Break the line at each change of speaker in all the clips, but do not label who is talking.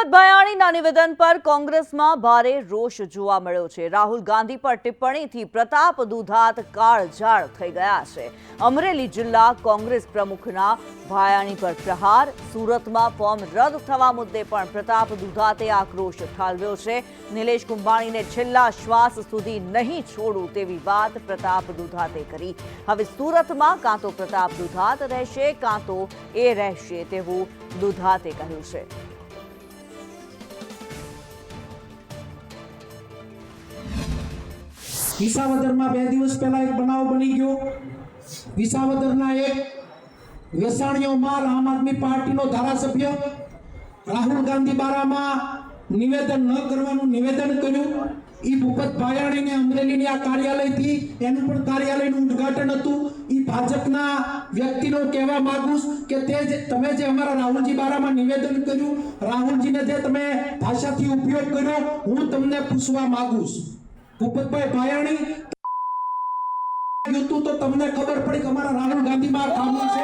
ભૂપત ભયાણીના નિવેદન પર કોંગ્રેસમાં ભારે રોષ જોવા મળ્યો છે. રાહુલ ગાંધી પર ટિપ્પણીથી પ્રતાપ દુધાત કાળઝાળ થઈ ગયા છે. અમરેલી જિલ્લા કોંગ્રેસ પ્રમુખના ભાયાણી પર પ્રહાર, સુરતમાં ફોર્મ રદ થવા મુદ્દે પણ પ્રતાપ દુધાતે આક્રોશ ઠાલવ્યો છે. નિલેશ કુંભાણીને છેલ્લા શ્વાસ સુધી નહીં છોડું તેવી વાત પ્રતાપ દુધાતે કરી. હવે સુરતમાં કાં તો પ્રતાપ દુધાત રહેશે, કાં તો એ રહેશે તેવું દુધાતે કહ્યું છે.
વિસાવદરમાં બે દિવસ પહેલા એક બનાવ બની ગયો. વિસાવદરના એક વેસાણીઓ માલ આમ આદમી પાર્ટીનો ધારાસભ્ય રાહુલ ગાંધી બારામાં નિવેદન ન કરવાનું નિવેદન કર્યું. ઈ ભૂપત ભાયાણીને અમરેલીની આ કાર્યાલયથી, એનું પણ કાર્યાલયનું ઉદ્ઘાટન હતું. ઈ ભાજપના વ્યક્તિનો કહેવા માંગુ કે તે જે, તમે જે અમારા રાહુલજી બારામાં નિવેદન કર્યું, રાહુલજીને જે તમે ભાષાથી ઉપયોગ કર્યો, હું તમને પૂછવા માંગુ છું. ભૂપતભાઈ પાયાણી હતું તો તમને ખબર પડી કે અમારા રાહુલ ગાંધી બાર ખાનું છે.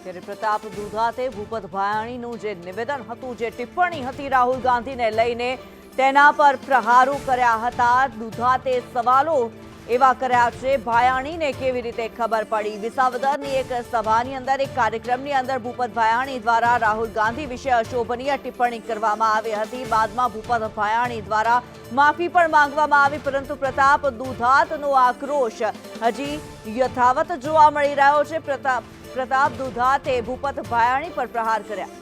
ત્યારે પ્રતાપ દુધાતે ભૂપત ભાયાણીનું જે નિવેદન હતું, જે ટિપ્પણી હતી રાહુલ ગાંધીને લઈને, તેના પર પ્રહારો કર્યા હતા. દુધાતે સવાલો એવા કર્યા છે. ભાયાણીને કેવી રીતે ખબર પડી? વિસાવદરની એક સભાની અંદર, એક કાર્યક્રમની અંદર ભૂપત ભાયાણી દ્વારા રાહુલ ગાંધી વિશે અશોભનીય ટિપ્પણી કરવામાં આવી હતી. બાદમાં ભૂપત ભાયાણી દ્વારા માફી પણ માંગવામાં આવી, પરંતુ પ્રતાપ દુધાતનો આક્રોશ હજી યથાવત જોવા મળી રહ્યો છે. પ્રતાપ પ્રતાપ દુધાતે ભૂપત ભાયાણી પર પ્રહાર કર્યા.